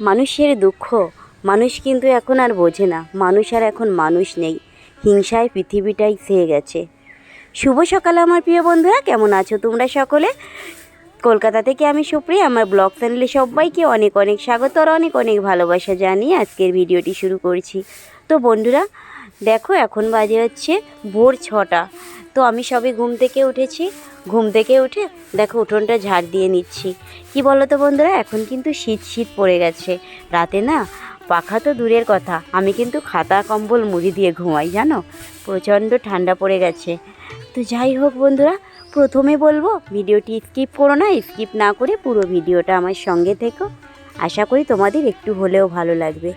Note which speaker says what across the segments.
Speaker 1: মানুষের দুঃখ। মানুষ কিন্তু এখন আর বোঝে না। মানুষ আর এখন মানুষ নেই। হিংসায় পৃথিবীটাই ছেয়ে গেছে। শুভ সকাল আমার প্রিয় বন্ধুরা। কেমন আছো তোমরা সকলে? কলকাতা থেকে আমি সুপ্রিয়া। আমার ব্লগ চ্যানেলে সবাইকে অনেক অনেক স্বাগত আর অনেক অনেক ভালোবাসা জানিয়ে আজকের ভিডিওটি শুরু করছি। তো বন্ধুরা, দেখো এখন বাজে হচ্ছে ভোর ছটা। তো আমি সবে ঘুম থেকে উঠেছি। ঘুম থেকে উঠে দেখো উঠোনটা ঝাড় দিয়ে নিচ্ছি। কি বলো তো বন্ধুরা, এখন কিন্তু শীত শীত পড়ে গেছে। রাতে না পাখা তো দূরের কথা, আমি কিন্তু খাতা, কম্বল, মুড়ি দিয়ে ঘুমাই, জানো? প্রচণ্ড ঠান্ডা পড়ে গেছে। তো যাই হোক বন্ধুরা, প্রথমে বলব, ভিডিওটি স্কিপ করো না, স্কিপ না করে পুরো ভিডিওটা আমার সঙ্গে থেকো। আশা করি তোমাদের একটু হলেও ভালো লাগবে।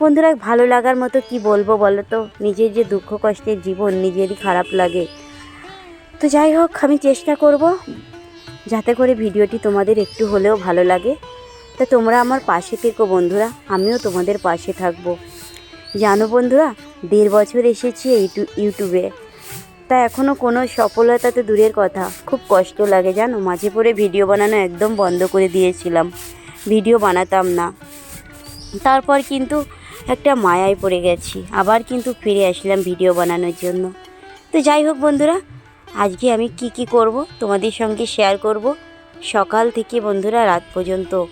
Speaker 1: বন্ধুরা, ভালো লাগার মতো কি বলব বলো তো নিজের যে দুঃখ কষ্টের জীবন, নিজেরই খারাপ লাগে। তো যাই হোক, আমি চেষ্টা করব যাতে করে ভিডিওটি তোমাদের একটু হলেও ভালো লাগে। তা তোমরা আমার পাশে থেকো বন্ধুরা, আমিও তোমাদের পাশে থাকব। জানো বন্ধুরা, দেড় বছর এসেছি এইটু ইউটিউবে তা এখনও কোনো সফলতা তো দূরের কথা, খুব কষ্ট লাগে জানো? মাঝে পড়ে ভিডিও বানানো একদম বন্ধ করে দিয়েছিলাম। ভিডিও বানাতাম না। তারপর কিন্তু একটা মায়ায় পড়ে গেছি, আবার কিন্তু ফিরে আসলাম ভিডিও বানানোর জন্য। তো যাই হোক বন্ধুরা আজকে আমি কি কি করব তোমাদের সঙ্গে শেয়ার করব? সকাল থেকে বন্ধুরা, রাত পর্যন্ত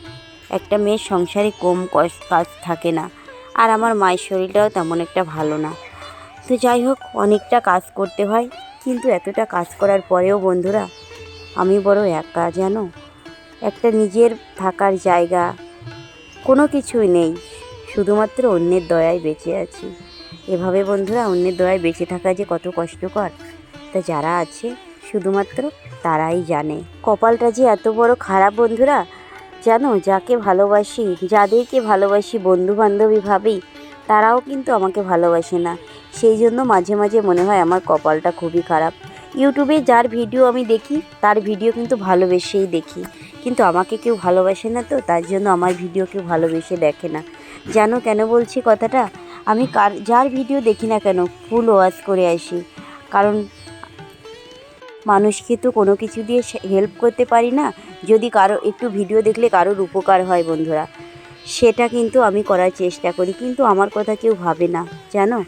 Speaker 1: একটা মেয়ের সংসারে কম কাজ থাকে না। আর আমার মায়ের শরীরটাও তেমন একটা ভালো না। তো যাই হোক, অনেকটা কাজ করতে হয়। কিন্তু এতটা কাজ করার পরেও বন্ধুরা, আমি বড় একা, জানো? একটা নিজের থাকার জায়গা, কোনো কিছুই নেই। শুধুমাত্র অন্যের দয়ায় বেঁচে আছি। এভাবে বন্ধুরা, অন্যের দয়ায় বেঁচে থাকা যে কত কষ্টকর। তা যারা আছে, শুধুমাত্র তারাই জানে। কপালটা যে এত বড় খারাপ বন্ধুরা, জানো, যাকে ভালোবাসি, যাদেরকে ভালোবাসি বন্ধু বান্ধবী ভাবি তারাও কিন্তু আমাকে ভালোবাসে না। সেই জন্য মাঝে মাঝে মনে হয় আমার কপালটা খুবই খারাপ। ইউটিউবে যার ভিডিও আমি দেখি, তার ভিডিও কিন্তু ভালোবেসেই দেখি। কিন্তু আমাকে কেউ ভালোবাসে না তো, তার জন্য আমার ভিডিও কেউ ভালোবেসে দেখে না। জানো কেন বলছি কথাটা? আমি কার, যার ভিডিও দেখি না কেন ফুল ওয়াশ করে আসি। কারণ মানুষকে তো কোনো কিছু দিয়ে হেল্প করতে পারি না। যদি কারও একটু ভিডিও দেখলে কারোর উপকার হয় বন্ধুরা। সেটা কিন্তু আমি করার চেষ্টা করি, কিন্তু আমার কথা কেউ ভাবে না, জানো?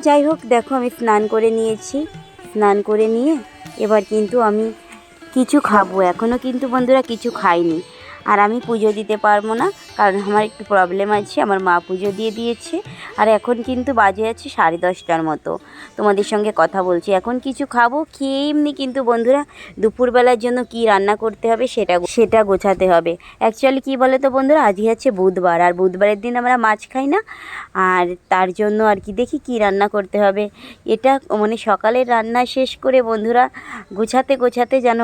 Speaker 1: যাই হোক, দেখো আমি স্নান করে নিয়েছি। স্নান করে নিয়ে এবার কিন্তু আমি কিছু খাব। এখনও কিন্তু বন্ধুরা কিছু খাইনি। আর আমি পুজো দিতে পারব না। কারণ আমার একটু প্রবলেম আছে, আমার মা পুজো দিয়ে দিয়েছে। আর এখন কিন্তু বাজে আছে সাড়ে দশটার মতো। তোমাদের সঙ্গে কথা বলছি। এখন কিছু খাব, খেয়ে এমনি কিন্তু বন্ধুরা দুপুরবেলার জন্য কি রান্না করতে হবে সেটা সেটা গোছাতে হবে। অ্যাকচুয়ালি কী বলে তো বন্ধুরা আজই আছে বুধবার। আর বুধবারের দিন আমরা মাছ খাই না। আর তার জন্য আর কি দেখি কি রান্না করতে হবে। এটা মানে সকালের রান্না শেষ করে বন্ধুরা গোছাতে গোছাতে যেন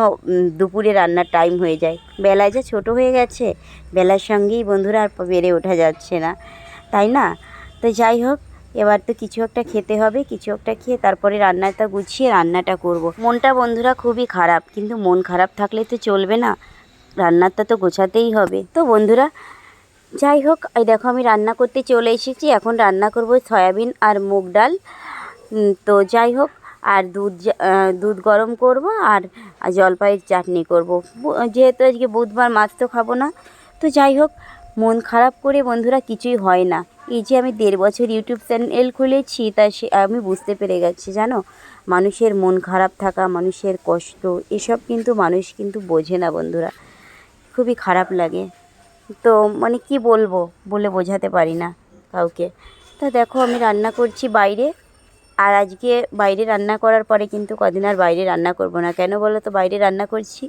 Speaker 1: দুপুরে রান্নার টাইম হয়ে যায়। বেলায় যা ছোটো হয়ে গেছে বেলার সঙ্গেই বন্ধুরা আর বেড়ে ওঠা যাচ্ছে না, তাই না? তো যাই হোক, এবার তো কিছু একটা খেতে হবে, কিছু একটা খেয়ে তারপরে রান্নাটা গুছিয়ে রান্নাটা করব। মনটা বন্ধুরা খুবই খারাপ, কিন্তু মন খারাপ থাকলে তো চলবে না, রান্নাটা তো গোছাতেই হবে। তো বন্ধুরা, যাই হোক, এই দেখো আমি রান্না করতে চলে এসেছি, এখন রান্না করব সয়াবিন আর মুগ ডাল। তো যাই হোক, আর দুধ দুধ গরম করব আর জলপাইয়ের চাটনি করব। যেহেতু আজকে বুধবার মাছ তো খাব না তো যাই হোক, মন খারাপ করে বন্ধুরা কিছুই হয় না। এই যে আমি দেড় বছর ইউটিউব চ্যানেল খুলেছি, তা সে আমি বুঝতে পেরে গেছি, জানো? মানুষের মন খারাপ থাকা, মানুষের কষ্ট, এসব কিন্তু মানুষ কিন্তু বোঝে না বন্ধুরা। খুবই খারাপ লাগে। তো মানে কি বলব বলে বোঝাতে পারি না কাউকে। তা দেখো আমি রান্না করছি বাইরে। আর আজকে বাইরে রান্না করার পরে কিন্তু কদিন আর বাইরে রান্না করব না। কেন বলো তো? বাইরে রান্না করছি,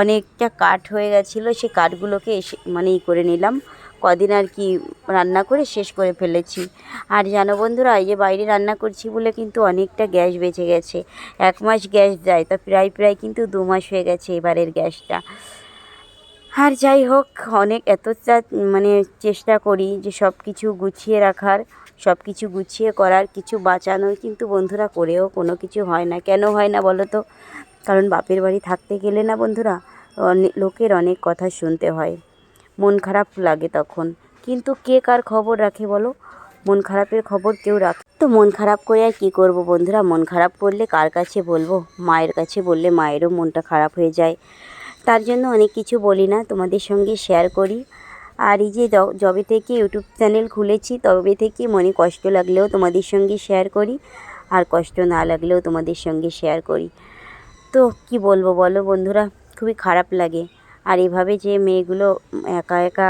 Speaker 1: অনেকটা কাঠ হয়ে গেছিল সেই কাঠগুলোকে এসে মানে ই করে নিলাম। কদিন আর কি রান্না করে শেষ করে ফেলেছি। আর জানো বন্ধুরা, এই যে বাইরে রান্না করছি বলে কিন্তু অনেকটা গ্যাস বেঁচে গেছে। এক মাস গ্যাস যায়, তা প্রায় প্রায় কিন্তু দু মাস হয়ে গেছে এবারের গ্যাসটা। আর যাই হোক, অনেক এতটা মানে চেষ্টা করি যে সব কিছু গুছিয়ে রাখার। সব কিছু গুছিয়ে করার কিছু বাঁচানোর কিন্তু বন্ধুরা করেও কোনো কিছু হয় না। কেন হয় না বলো তো? কারণ বাপের বাড়ি থাকতে গেলে না বন্ধুরা লোকের অনেক কথা শুনতে হয়। মন খারাপ লাগে তখন। কিন্তু কে কার খবর রাখে বলো? মন খারাপের খবর কেউ রাখে তো মন খারাপ করে আর কী করব বন্ধুরা? মন খারাপ করলে কার কাছে বলব? মায়ের কাছে বললে মায়েরও মনটা খারাপ হয়ে যায়। তার জন্য অনেক কিছু বলি না। তোমাদের সঙ্গে শেয়ার করি। আর এই যে যবে থেকে ইউটিউব চ্যানেল খুলেছি, তবে থেকে মনে কষ্ট লাগলেও তোমাদের সঙ্গে শেয়ার করি আর কষ্ট না লাগলেও তোমাদের সঙ্গে শেয়ার করি। তো কি বলব বলো বন্ধুরা, খুবই খারাপ লাগে। আর এভাবে যে মেয়েগুলো একা একা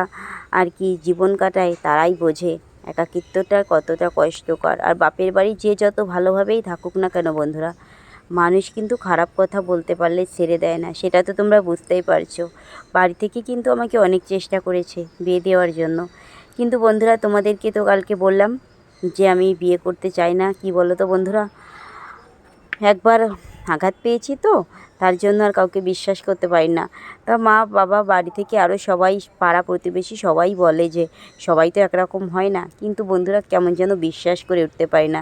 Speaker 1: আর কি জীবন কাটায়, তারাই বোঝে একাকিত্বটা কতটা কষ্টকর। আর বাপের বাড়ি যে যত ভালোভাবেই থাকুক না কেন বন্ধুরা মানুষ কিন্তু খারাপ কথা বলতে পারলে ছেড়ে দেয় না, সেটা তো তোমরা বুঝতেই পারছ। বাড়ি থেকে কিন্তু আমাকে অনেক চেষ্টা করেছে বিয়ে দেওয়ার জন্য। কিন্তু বন্ধুরা, তোমাদেরকে তো কালকে বললাম যে আমি বিয়ে করতে চাই না, কি বলো তো বন্ধুরা? একবার আঘাত পেয়েছি তো তার জন্য আর কাউকে বিশ্বাস করতে পারি না। তা মা, বাবা বাড়ি থেকে আরও সবাই, পাড়া প্রতিবেশী সবাই বলে যে, সবাই তো একরকম হয় না। কিন্তু বন্ধুরা কেমন যেন বিশ্বাস করে উঠতে পারি না।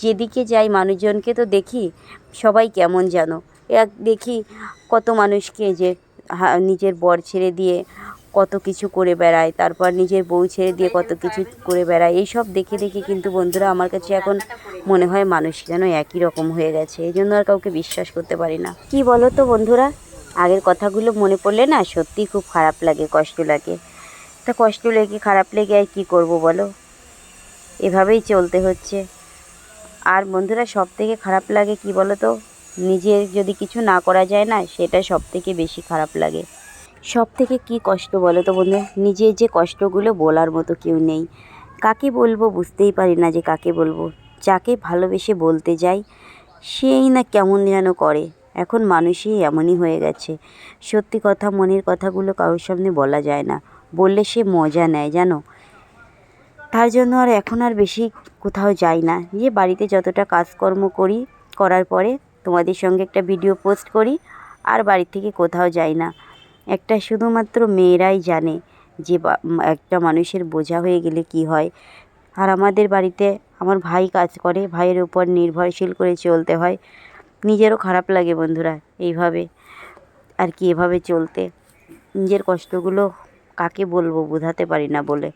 Speaker 1: যেদিকে যাই মানুষজনকে তো দেখি, সবাই কেমন যেন। এক দেখি কত মানুষকে যে নিজের বর ছেড়ে দিয়ে কত কিছু করে বেড়ায়, তারপর নিজের বউ ছেড়ে দিয়ে কত কিছু করে বেড়ায়, এইসব দেখে দেখে কিন্তু বন্ধুরা আমার কাছে এখন মনে হয় মানুষ যেন একই রকম হয়ে গেছে এই জন্য আর কাউকে বিশ্বাস করতে পারি না। কি বলো তো বন্ধুরা, আগের কথাগুলো মনে পড়লে না সত্যিই খুব খারাপ লাগে, কষ্ট লাগে। তা কষ্ট লেগে, খারাপ লেগে আর কী করব বলো? এভাবেই চলতে হচ্ছে। আর বন্ধুরা সব থেকে খারাপ লাগে কি বলো তো নিজের যদি কিছু না করা যায় না, সেটা সব থেকে বেশি খারাপ লাগে। সব থেকে কী কষ্ট বলো তো বন্ধু? নিজের যে কষ্টগুলো বলার মতো কেউ নেই। কাকে বলব বুঝতেই পারি না যে কাকে বলব। যাকে ভালোবেসে বলতে যাই, সেই না কেমন যেন করে। এখন মানুষই এমনই হয়ে গেছে। সত্যি কথা, মনের কথাগুলো কারোর সামনে বলা যায় না। বললে সে মজা নেয়, জানো? তার জন্য আর এখন আর বেশি কোথাও যাই না। যে বাড়িতে যতটা কাজকর্ম করি, করার পরে তোমাদের সঙ্গে একটা ভিডিও পোস্ট করি, আর বাড়ি থেকে কোথাও যাই না। একটা শুধুমাত্র মেয়েরাই জানে যে একটা মানুষের বোঝা হয়ে গেলে কি হয়। আর আমাদের বাড়িতে আমার ভাই কাজ করে, ভাইয়ের উপর নির্ভরশীল করে চলতে হয়। নিজেরও খারাপ লাগে বন্ধুরা এইভাবে আর কি, এভাবে চলতে। নিজের কষ্টগুলো কাকে বলব বোঝাতে পারি না বলে।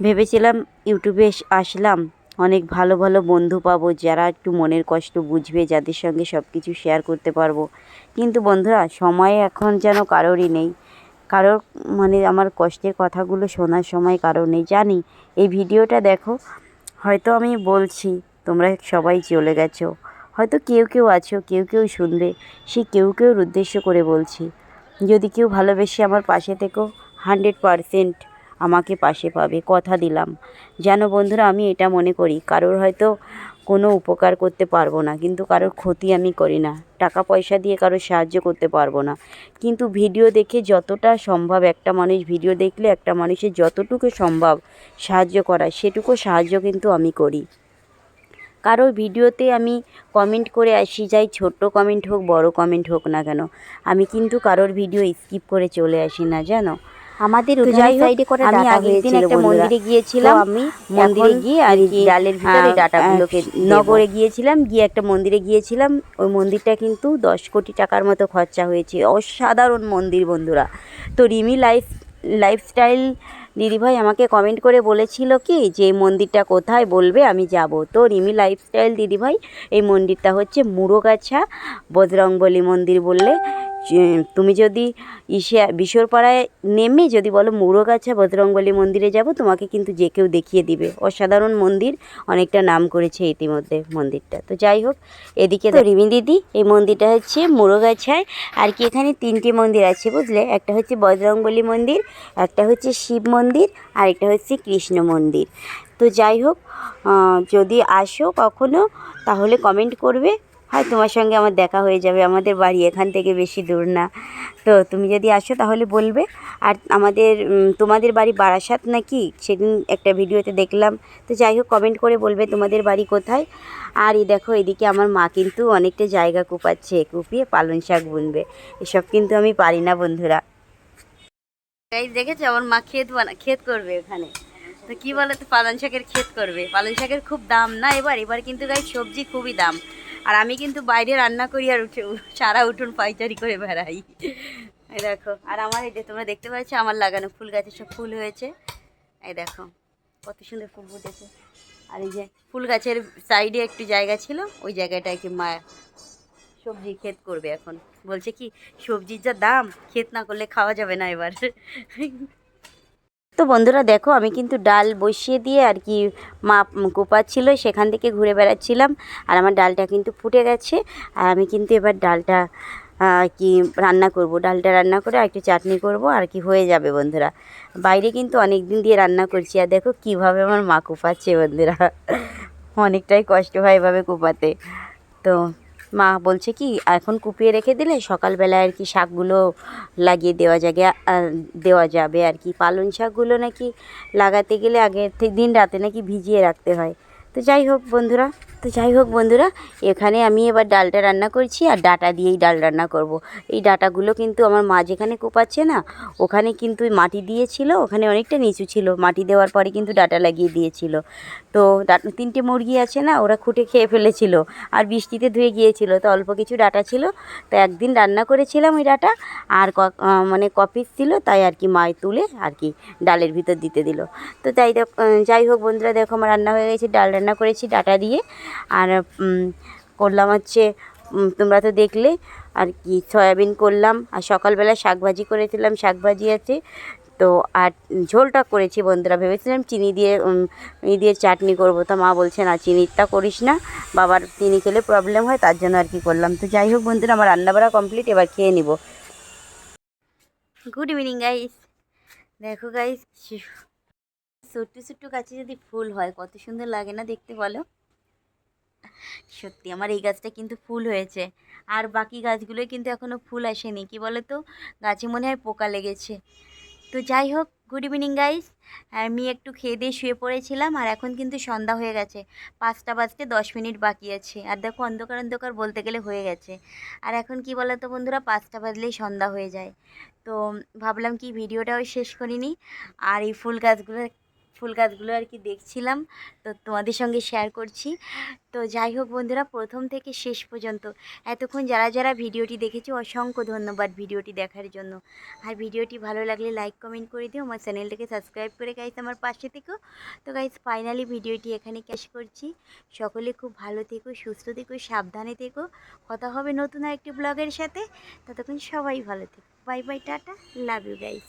Speaker 1: ভেবেছিলাম ইউটিউবে আসলাম অনেক ভালো ভালো বন্ধু পাবো, যারা একটু মনের কষ্ট বুঝবে, যাদের সঙ্গে সব কিছু শেয়ার করতে পারব। কিন্তু বন্ধুরা, সময় এখন যেন কারোরই নেই। কারোর মানে আমার কষ্টের কথাগুলো শোনার সময় কারোর নেই। জানি, এই ভিডিওটা দেখো, হয়তো আমি বলছি, তোমরা সবাই চলে গেছো। হয়তো কেউ কেউ আছো, কেউ কেউ শুনবে, সে কেউ কেউর উদ্দেশ্য করে বলছি। যদি কেউ ভালোবেসে আমার পাশে থেকো হান্ড্রেড পারসেন্ট আমাকে পাশে পাবে, কথা দিলাম। যেন বন্ধুরা, আমি এটা মনে করি, কারোর হয়তো কোনো উপকার করতে পারব না, কিন্তু কারোর ক্ষতি আমি করি না। টাকা পয়সা দিয়ে কারোর সাহায্য করতে পারব না। কিন্তু ভিডিও দেখে যতটা সম্ভব, একটা মানুষ ভিডিও দেখলে একটা মানুষের যতটুকু সম্ভব সাহায্য করা, সেটুকু সাহায্য কিন্তু আমি করি। কারোর ভিডিওতে আমি কমেন্ট করে আসি, যাই ছোট্ট কমেন্ট হোক, বড় কমেন্ট হোক না কেন, আমি কিন্তু কারোর ভিডিও স্কিপ করে চলে আসি না, জানো? আমাদের যাই
Speaker 2: যাই
Speaker 1: সাইডে করে
Speaker 2: আমি আগের দিন একটা মন্দিরে
Speaker 1: গিয়েছিলাম। আমি মন্দিরে গিয়ে আর কি
Speaker 2: ডালের ভিতরে
Speaker 1: আহ,
Speaker 2: ডাটাগুলোকে দেবো।
Speaker 1: নগরে গিয়েছিলাম গিয়ে একটা মন্দিরে গিয়েছিলাম। ওই মন্দিরটা কিন্তু দশ কোটি টাকার মতো খরচা হয়েছে। অসাধারণ মন্দির বন্ধুরা। তো রিমি লাইফ লাইফস্টাইল দিদিভাই আমাকে কমেন্ট করে বলেছিল কি যে এই মন্দিরটা কোথায় বলবে আমি যাব। তো রিমি লাইফস্টাইল দিদিভাই এই মন্দিরটা হচ্ছে মুরোগাছা বজরংবলী মন্দির বললে তুমি যদি ইসে বিশ্বরপাড়ায় নেমে যদি বলো মুরোগাছা বজরংবলী মন্দিরে যাব তোমাকে কিন্তু যে কেউ দেখিয়ে দিবে। অসাধারণ মন্দির অনেকটা নাম করেছে ইতিমধ্যে মন্দিরটা। তো যাই হোক এদিকে তো রিমি দিদি এই মন্দিরটা হচ্ছে মুরোগাছায় আর কি এখানে তিনটি মন্দির আছে বুঝলে? একটা হচ্ছে বজরংবলী মন্দির একটা হচ্ছে শিব মন্দির আর একটা হচ্ছে কৃষ্ণ মন্দির। তো যাই হোক যদি আসো কখনো তাহলে কমেন্ট করবে। হয় তোমার সঙ্গে আমার দেখা হয়ে যাবে। আমাদের বাড়ি এখান থেকে বেশি দূর না। তো তুমি যদি আসো তাহলে বলবে। আর আমাদের তোমাদের বাড়ি বারাসাত নাকি? সেদিন একটা ভিডিওতে দেখলাম। তো যাই হোক কমেন্ট করে বলবে তোমাদের বাড়ি কোথায়। আর এই দেখো, এদিকে আমার মা কিন্তু অনেকটা জায়গা কুপাচ্ছে। কুপিয়ে পালং শাক বুনবে। এসব কিন্তু আমি পারি না, বন্ধুরা। দেখেছ, আমার মা ক্ষেত বানা, ক্ষেত করবে ওখানে। তো কি বলে তো পালং শাকের ক্ষেত করবে। পালং শাকের খুব দাম না এবার? এবার কিন্তু গাই সবজি খুবই দাম। আর আমি কিন্তু বাইরে রান্না করি আর উঠে সারা উঠোন পাইচারি করে বেড়াই। এই দেখো, আর আমার এই যে তোমরা দেখতে পাচ্ছ, আমার লাগানো ফুল গাছে সব ফুল হয়েছে। এই দেখো, কত সুন্দর ফুল ফুটেছে। আর এই যে ফুল গাছের সাইডে একটু জায়গা ছিল, ওই জায়গাটায় কি মা সবজি ক্ষেত করবে এখন। বলছে কি, সবজির যা দাম, ক্ষেত না করলে খাওয়া যাবে না এবার। তো বন্ধুরা দেখো, আমি কিন্তু ডাল বসিয়ে দিয়ে আর কি মা কোপাচ্ছিল সেখান থেকে ঘুরে বেড়াচ্ছিলাম আর আমার ডালটা কিন্তু ফুটে গেছে। আর আমি কিন্তু এবার ডালটা কি রান্না করব? ডালটা রান্না করে আর একটু চাটনি করব আর কি হয়ে যাবে বন্ধুরা। বাইরে কিন্তু অনেক দিন দিয়ে রান্না করছি আর দেখো কীভাবে আমার মা কোপাচ্ছে বন্ধুরা। অনেকটাই কষ্ট হয় এভাবে কোপাতে। তো মা বলছে কি, এখন কুপিয়ে রেখে দিলে সকালবেলায় আর কি শাকগুলো লাগিয়ে দেওয়া যাবে দেওয়া যাবে আর কি। পালং শাকগুলো নাকি লাগাতে গেলে আগের দিন রাতে নাকি ভিজিয়ে রাখতে হয়। তো যাই হোক বন্ধুরা তো যাই হোক বন্ধুরা, এখানে আমি এবার ডালটা রান্না করছি আর ডাটা দিয়েই ডাল রান্না করব। এই ডাটাগুলো কিন্তু আমার মা যেখানে কোপাচ্ছে না, ওখানে কিন্তু মাটি দিয়েছিল, ওখানে অনেকটা নিচু ছিল। মাটি দেওয়ার পরে কিন্তু ডাটা লাগিয়ে দিয়েছিল। তো তিনটে মুরগি আছে না, ওরা খুঁটে খেয়ে ফেলেছিল আর বৃষ্টিতে ধুয়ে গিয়েছিল, তো অল্প কিছু ডাটা ছিল। তো একদিন রান্না করেছিলাম ওই ডাটা, আর মানে কপিস ছিল, তাই আর কি মায় তুলে আর কি ডালের ভিতর দিতে দিল। তো তাই যাই হোক বন্ধুরা, দেখো আমার রান্না হয়ে গেছে, ডাল রান্না করেছি, ডাটা দিয়ে। আর করলাম হচ্ছে তোমরা তো দেখলে, আর কি, সয়াবিন করলাম, আর সকালবেলা শাকভাজি করেছিলাম, শাকভাজি আছে। তো, আর ঝোলটা করেছি বন্ধুরা, ভেবেছিলাম চিনি দিয়ে ই দিয়ে চাটনি করব, তো মা বলছে, না চিনিটা করিস না, বাবার চিনি খেলে প্রবলেম হয়, তার জন্য আর কি করলাম। তো যাই হোক বন্ধুরা, আমার রান্নাবাড়া কমপ্লিট এবার খেয়ে নিব। গুড ইভিনিং গাইস দেখো গাইস ছোট্ট ছোট্ট গাছে যদি ফুল হয়, কত সুন্দর লাগে না দেখতে বলো? সত্যি আমার এই গাছটা কিন্তু ফুল হয়েছে। আর বাকি গাছগুলোই কিন্তু এখনও ফুল আসেনি, কি বলো তো গাছে মনে হয় পোকা লেগেছে। তো যাই হোক গুড ইভিনিং গাইস আমি একটু খেয়ে দিয়ে শুয়ে পড়েছিলাম, আর এখন কিন্তু সন্ধ্যা হয়ে গেছে। পাঁচটা বাজতে দশ মিনিট বাকি আছে। আর দেখো, অন্ধকার অন্ধকার বলতে গেলে হয়ে গেছে। আর এখন কি বলো তো বন্ধুরা, পাঁচটা বাজলেই সন্ধ্যা হয়ে যায়। তো ভাবলাম কি, ভিডিওটাও শেষ করিনি। আর এই ফুল গাছগুলো ফুল গাছগুলো আর কি দেখছিলাম, তো তোমাদের সঙ্গে শেয়ার করছি। তো যাই হোক বন্ধুরা, প্রথম থেকে শেষ পর্যন্ত এতক্ষণ যারা যারা ভিডিওটি দেখেছ, অসংখ্য ধন্যবাদ ভিডিওটি দেখার জন্য। আর ভিডিওটি ভালো লাগলে লাইক কমেন্ট করে দিও, আমার চ্যানেলটাকে সাবস্ক্রাইব করে গাইস আমার পাশে থেকো। তো গাইস ফাইনালি ভিডিওটি এখানে ক্যাশ করছি। সকলে খুব ভালো থেকো, সুস্থ থেকো, সাবধানে থেকো। কথা হবে নতুন একটি ব্লগের সাথে। ততক্ষণ সবাই ভালো থেকো। Bye bye tata. Love you guys